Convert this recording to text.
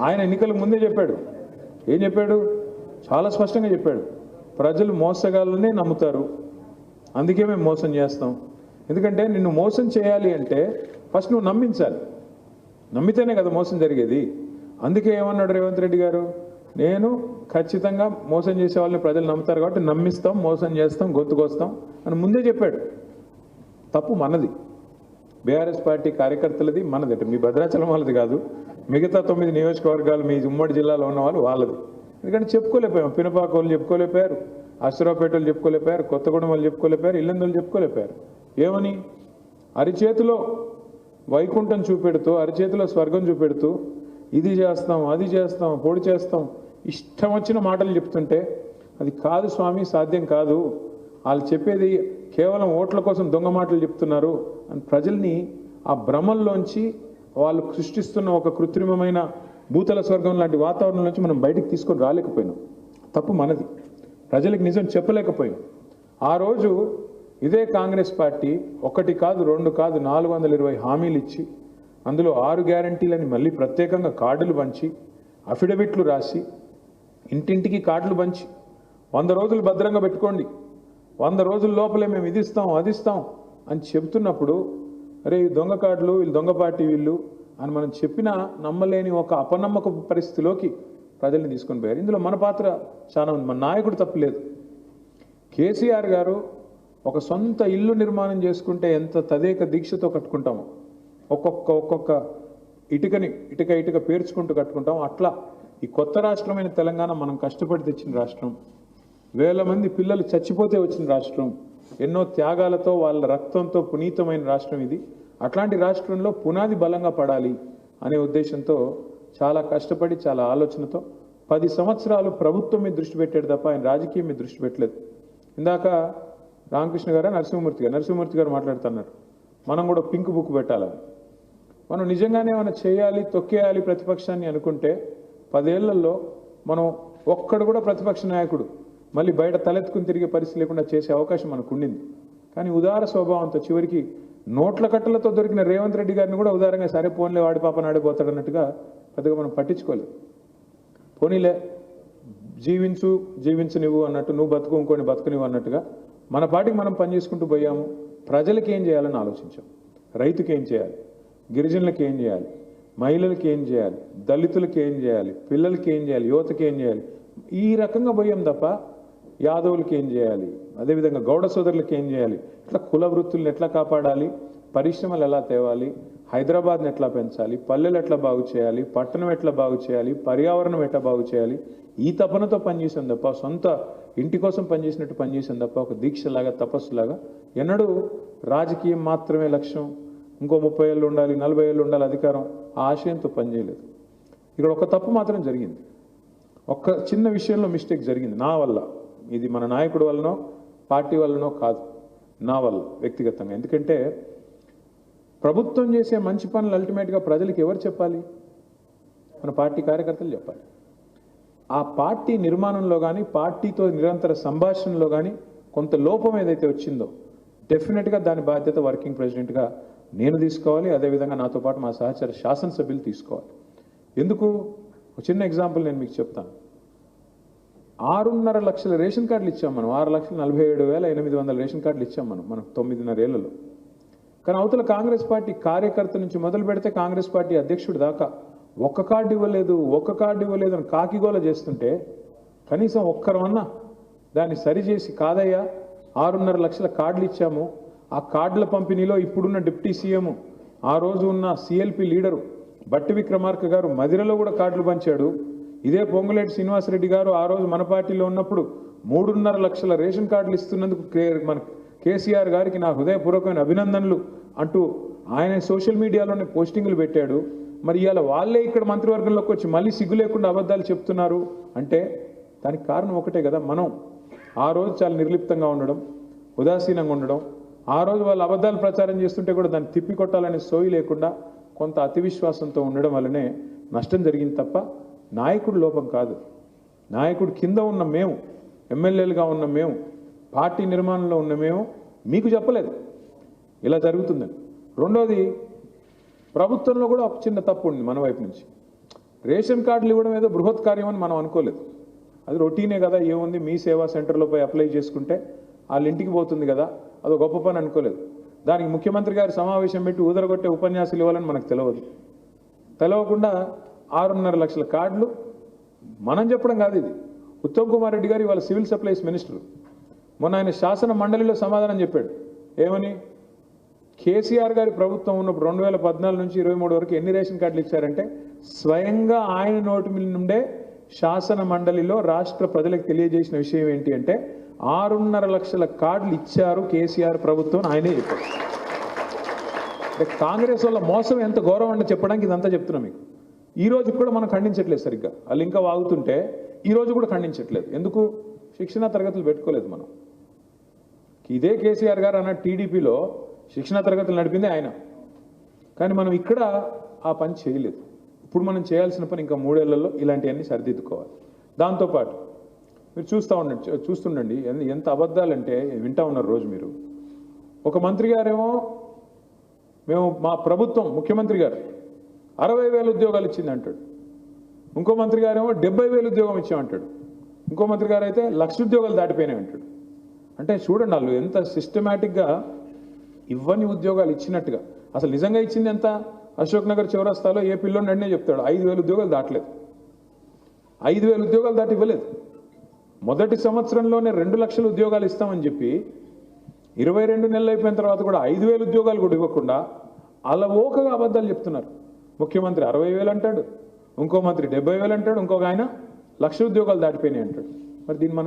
ఆయన ఎన్నికలకు ముందే చెప్పాడు. ఏం చెప్పాడు? చాలా స్పష్టంగా చెప్పాడు. ప్రజలు మోసగాళ్ళనే నమ్ముతారు. అందుకే మేము మోసం చేస్తాం. ఎందుకంటే నిన్ను మోసం చేయాలి అంటే ఫస్ట్ నువ్వు నమ్మించాలి. నమ్మితేనే కదా మోసం జరిగేది. అందుకే ఏమన్నాడు రేవంత్ రెడ్డి గారు? నేను ఖచ్చితంగా మోసం చేసే వాళ్ళని ప్రజలు నమ్ముతారు కాబట్టి నమ్మిస్తాం మోసం చేస్తాం గొంతుకొస్తాం అని ముందే చెప్పాడు. తప్పు మనది. బీఆర్ఎస్ పార్టీ కార్యకర్తలది మనది. అంటే మీ భద్రాచలం వాళ్ళది కాదు. మిగతా తొమ్మిది నియోజకవర్గాలు మీ ఉమ్మడి జిల్లాలో ఉన్న వాళ్ళు వాళ్ళది. ఎందుకంటే చెప్పుకోలేకపోయాం. పినపాక వాళ్ళు చెప్పుకోలేకపోయారు. అశ్వరావుపేట వాళ్ళు చెప్పుకోలేకపోయారు. కొత్తగూడెం వాళ్ళు చెప్పుకోలేకపోయారు. ఇల్లందులు చెప్పుకోలేకపోయారు. ఏమని? అరిచేతిలో వైకుంఠం చూపెడుతూ అరిచేతిలో స్వర్గం చూపెడుతూ ఇది చేస్తాం అది చేస్తాం పొడి చేస్తాం ఇష్టం వచ్చిన మాటలు చెప్తుంటే అది కాదు స్వామి సాధ్యం కాదు. వాళ్ళు చెప్పేది కేవలం ఓట్ల కోసం దొంగ మాటలు చెప్తున్నారు అని ప్రజల్ని ఆ భ్రమల్లోంచి వాళ్ళు సృష్టిస్తున్న ఒక కృత్రిమమైన భూతల స్వర్గం లాంటి వాతావరణం నుంచి మనం బయటికి తీసుకొని రాలేకపోయినాం. తప్పు మనది. ప్రజలకు నిజం చెప్పలేకపోయాం ఆ రోజు ఇదే కాంగ్రెస్ పార్టీ ఒకటి కాదు రెండు కాదు నాలుగు వందల ఇరవై హామీలు ఇచ్చి అందులో ఆరు గ్యారంటీలని మళ్ళీ ప్రత్యేకంగా కార్డులు పంచి అఫిడవిట్లు రాసి ఇంటింటికి కార్డులు పంచి వంద రోజులు భద్రంగా పెట్టుకోండి. వంద రోజుల లోపలే మేము ఇది ఇస్తాం అది ఇస్తాం అని చెబుతున్నప్పుడు అరే ఈ దొంగ కార్డులు వీళ్ళు దొంగ పార్టీ వీళ్ళు అని మనం చెప్పినా నమ్మలేని ఒక అపనమ్మక పరిస్థితిలోకి ప్రజల్ని తీసుకొని పోయారు. ఇందులో మన పాత్ర చాలా ఉంది. మన నాయకుడు తప్పలేదు కేసీఆర్ గారు ఒక సొంత ఇల్లు నిర్మాణం చేసుకుంటే ఎంత తదేక దీక్షతో కట్టుకుంటామో ఒక్కొక్క ఒక్కొక్క ఇటుకని ఇటుక ఇటుక పేర్చుకుంటూ కట్టుకుంటాం అట్లా ఈ కొత్త రాష్ట్రమైన తెలంగాణ మనం కష్టపడి తెచ్చిన రాష్ట్రం. వేల మంది పిల్లలు చచ్చిపోతే వచ్చిన రాష్ట్రం. ఎన్నో త్యాగాలతో వాళ్ళ రక్తంతో పునీతమైన రాష్ట్రం ఇది. అట్లాంటి రాష్ట్రంలో పునాది బలంగా పడాలి అనే ఉద్దేశంతో చాలా కష్టపడి చాలా ఆలోచనతో పది సంవత్సరాలు ప్రభుత్వం మీద దృష్టి పెట్టాడు తప్ప ఆయన రాజకీయం మీద దృష్టి పెట్టలేదు. ఇందాక రామకృష్ణ గారు నరసింహమూర్తి గారు నరసింహమూర్తి గారు మాట్లాడుతున్నారు. మనం కూడా పింక్ బుక్ పెట్టాలని మనం నిజంగానే ఏమైనా చేయాలి తొక్కేయాలి ప్రతిపక్షాన్ని అనుకుంటే పదేళ్ళలో మనం ఒక్కడు కూడా ప్రతిపక్ష నాయకుడు మళ్ళీ బయట తలెత్తుకుని తిరిగే పరిస్థితి లేకుండా చేసే అవకాశం మనకు ఉండింది కానీ ఉదార స్వభావంతో చివరికి నోట్ల కట్టలతో దొరికిన రేవంత్ రెడ్డి గారిని కూడా ఉదారంగా సరే పోన్లే వాడి పాప నాడిపోతాడు అన్నట్టుగా పెద్దగా మనం పట్టించుకోలేదు. పోనీలే జీవించు జీవించనివ్వు అన్నట్టు నువ్వు బతుకు ఇంకోని బతుకునివ్వు అన్నట్టుగా మన పాటికి మనం పని చేసుకుంటూ పోయాము. ప్రజలకి ఏం చేయాలని ఆలోచించాం. రైతుకి ఏం చేయాలి? గిరిజనులకి ఏం చేయాలి? మహిళలకి ఏం చేయాలి? దళితులకి ఏం చేయాలి? పిల్లలకి ఏం చేయాలి? యువతకి ఏం చేయాలి? ఈ రకంగా పోయాం తప్ప యాదవులకి ఏం చేయాలి? అదేవిధంగా గౌడ సోదరులకి ఏం చేయాలి? ఇట్లా కుల వృత్తులను ఎట్లా కాపాడాలి? పరిశ్రమలు ఎలా తేవాలి? హైదరాబాద్ని ఎట్లా పెంచాలి? పల్లెలు ఎట్లా బాగు చేయాలి? పట్టణం ఎట్లా బాగు చేయాలి? పర్యావరణం ఎట్లా బాగు చేయాలి? ఈ తపనతో పనిచేసాం తప్ప సొంత ఇంటి కోసం పనిచేసినట్టు పనిచేసాం తప్ప ఒక దీక్షలాగా తపస్సులాగా ఎన్నడూ రాజకీయం మాత్రమే లక్ష్యం. ఇంకో ముప్పై ఏళ్ళు ఉండాలి నలభై ఏళ్ళు ఉండాలి అధికారం ఆ ఆశయంతో పనిచేయలేదు. ఇక్కడ ఒక తప్పు మాత్రం జరిగింది. ఒక్క చిన్న విషయంలో మిస్టేక్ జరిగింది నా వల్ల. ఇది మన నాయకుడు వల్లనో పార్టీ వల్లనో కాదు. నా వల్ల వ్యక్తిగతంగా. ఎందుకంటే ప్రభుత్వం చేసే మంచి పనులు అల్టిమేట్గా ప్రజలకు ఎవరు చెప్పాలి? మన పార్టీ కార్యకర్తలు చెప్పాలి. ఆ పార్టీ నిర్మాణంలో కానీ పార్టీతో నిరంతర సంభాషణలో కానీ కొంత లోపం ఏదైతే వచ్చిందో డెఫినెట్గా దాని బాధ్యత వర్కింగ్ ప్రెసిడెంట్గా నేను తీసుకోవాలి. అదేవిధంగా నాతో పాటు మా సహచర శాసనసభ్యులు తీసుకోవాలి. ఎందుకు? ఒక చిన్న ఎగ్జాంపుల్ నేను మీకు చెప్తాను. ఆరున్నర లక్షల రేషన్ కార్డులు ఇచ్చాం మనం. ఆరు లక్షల నలభై ఏడు వేల ఎనిమిది వందల రేషన్ కార్డులు ఇచ్చాం మనం. మనం తొమ్మిదిన్నర కానీ అవతల కాంగ్రెస్ పార్టీ కార్యకర్త నుంచి మొదలు పెడితే కాంగ్రెస్ పార్టీ అధ్యక్షుడు దాకా ఒక్క కార్డు ఇవ్వలేదు ఒక్క కార్డు ఇవ్వలేదు అని కాకిగోల చేస్తుంటే కనీసం ఒక్కరమన్నా దాన్ని సరిచేసి కాదయ్యా ఆరున్నర లక్షల కార్డులు ఇచ్చాము. ఆ కార్డుల పంపిణీలో ఇప్పుడున్న డిప్యూటీ సీఎం ఆ రోజు ఉన్న సిఎల్పి లీడరు బట్టి విక్రమార్క గారు మదిరలో కూడా కార్డులు పంచాడు. ఇదే పొంగులేటి శ్రీనివాసరెడ్డి గారు ఆ రోజు మన పార్టీలో ఉన్నప్పుడు మూడున్నర లక్షల రేషన్ కార్డులు ఇస్తున్నందుకు కే- మన కేసీఆర్ గారికి నా హృదయపూర్వకమైన అభినందనలు అంటూ ఆయన సోషల్ మీడియాలోనే పోస్టింగ్లు పెట్టాడు. మరి ఇవాళ వాళ్ళే ఇక్కడ మంత్రివర్గంలోకి వచ్చి మళ్ళీ సిగ్గు లేకుండా అబద్ధాలు చెప్తున్నారు అంటే దానికి కారణం ఒకటే కదా మనం. ఆ రోజు చాలా నిర్లిప్తంగా ఉండడం ఉదాసీనంగా ఉండడం ఆ రోజు వాళ్ళు అబద్ధాలు ప్రచారం చేస్తుంటే కూడా దాన్ని తిప్పికొట్టాలనే సోయి లేకుండా కొంత అతి విశ్వాసంతో ఉండడం వల్లనే నష్టం జరిగింది తప్ప నాయకుడు లోపం కాదు. నాయకుడు కింద ఉన్న మేము ఎమ్మెల్యేలుగా ఉన్న మేము పార్టీ నిర్మాణంలో ఉన్న మేము మీకు చెప్పలేదు. ఇలా జరుగుతుందని. రెండోది ప్రభుత్వంలో కూడా ఒక చిన్న తప్పు ఉంది మన వైపు నుంచి. రేషన్ కార్డులు ఇవ్వడం ఏదో బృహత్ కార్యం అని మనం అనుకోలేదు. అది రొటీనే కదా ఏముంది? మీ సేవా సెంటర్లో పోయి అప్లై చేసుకుంటే వాళ్ళ ఇంటికి పోతుంది కదా అదో గొప్ప పని అనుకోలేదు. దానికి ముఖ్యమంత్రి గారు సమావేశం పెట్టి ఊదరగొట్టే ఉపన్యాసాలు ఇవ్వాలని మనకు తెలియదు తెలవకుండా ఆరున్నర లక్షల కార్డులు. మనం చెప్పడం కాదు ఇది. ఉత్తమ్ కుమార్ రెడ్డి గారు ఇవాళ సివిల్ సప్లైస్ మినిస్టర్. మొన్న ఆయన శాసన మండలిలో సమాధానం చెప్పాడు. ఏమని? కేసీఆర్ గారి ప్రభుత్వం ఉన్నప్పుడు రెండు వేల పద్నాలుగు నుంచి ఇరవై మూడు వరకు ఎన్ని రేషన్ కార్డులు ఇచ్చారంటే స్వయంగా ఆయన నోటి మీద నుండే శాసన మండలిలో రాష్ట్ర ప్రజలకు తెలియజేసిన విషయం ఏంటి అంటే ఆరున్నర లక్షల కార్డులు ఇచ్చారు కేసీఆర్ ప్రభుత్వం ఆయనే చెప్పారు. కాంగ్రెస్ వల్ల మోసం ఎంత గౌరవం అంటే చెప్పడానికి ఇదంతా చెప్తున్నా మీకు. ఈ రోజు కూడా మనం ఖండించట్లేదు సరిగ్గా. వాళ్ళు ఇంకా వాగుతుంటే ఈ రోజు కూడా ఖండించట్లేదు. ఎందుకు? శిక్షణ తరగతులు పెట్టుకోలేదు మనం. ఇదే కేసీఆర్ గారు అన్న టీడీపీలో శిక్షణ తరగతులు నడిపింది ఆయన. కానీ మనం ఇక్కడ ఆ పని చేయలేదు. ఇప్పుడు మనం చేయాల్సిన పని ఇంకా మూడేళ్ళలో ఇలాంటివన్నీ సరిదిద్దుకోవాలి. దాంతోపాటు మీరు చూస్తూ ఉండండి చూస్తుండండి ఎంత అబద్ధాలంటే వింటా ఉన్నారు రోజు మీరు. ఒక మంత్రి గారేమో మేము మా ప్రభుత్వం ముఖ్యమంత్రి గారు అరవై వేల ఉద్యోగాలు ఇచ్చింది అంటాడు. ఇంకో మంత్రి గారేమో డెబ్బై వేలు ఉద్యోగం ఇచ్చామంటాడు. ఇంకో మంత్రి గారు అయితే లక్ష ఉద్యోగాలు దాటిపోయినాయి అంటాడు. అంటే చూడండి వాళ్ళు ఎంత సిస్టమేటిక్గా ఇవ్వని ఉద్యోగాలు ఇచ్చినట్టుగా. అసలు నిజంగా ఇచ్చింది ఎంత? అశోక్ నగర్ చివరస్తాలో ఏ పిల్లోని అడినే చెప్తాడు ఐదు వేల ఉద్యోగాలు దాటలేదు. ఐదు వేల ఉద్యోగాలు దాటి ఇవ్వలేదు. మొదటి సంవత్సరంలోనే రెండు లక్షల ఉద్యోగాలు ఇస్తామని చెప్పి ఇరవై రెండు నెలలు అయిపోయిన తర్వాత కూడా ఐదు వేల ఉద్యోగాలు కూడా ఇవ్వకుండా అలవోకగా అబద్ధాలు చెప్తున్నారు. ముఖ్యమంత్రి అరవై వేలు అంటాడు ఇంకో మంత్రి డెబ్బై వేలు అంటాడు ఇంకొక ఆయన లక్ష ఉద్యోగాలు దాటిపోయినాయి అంటాడు. మరి దీన్ని మనం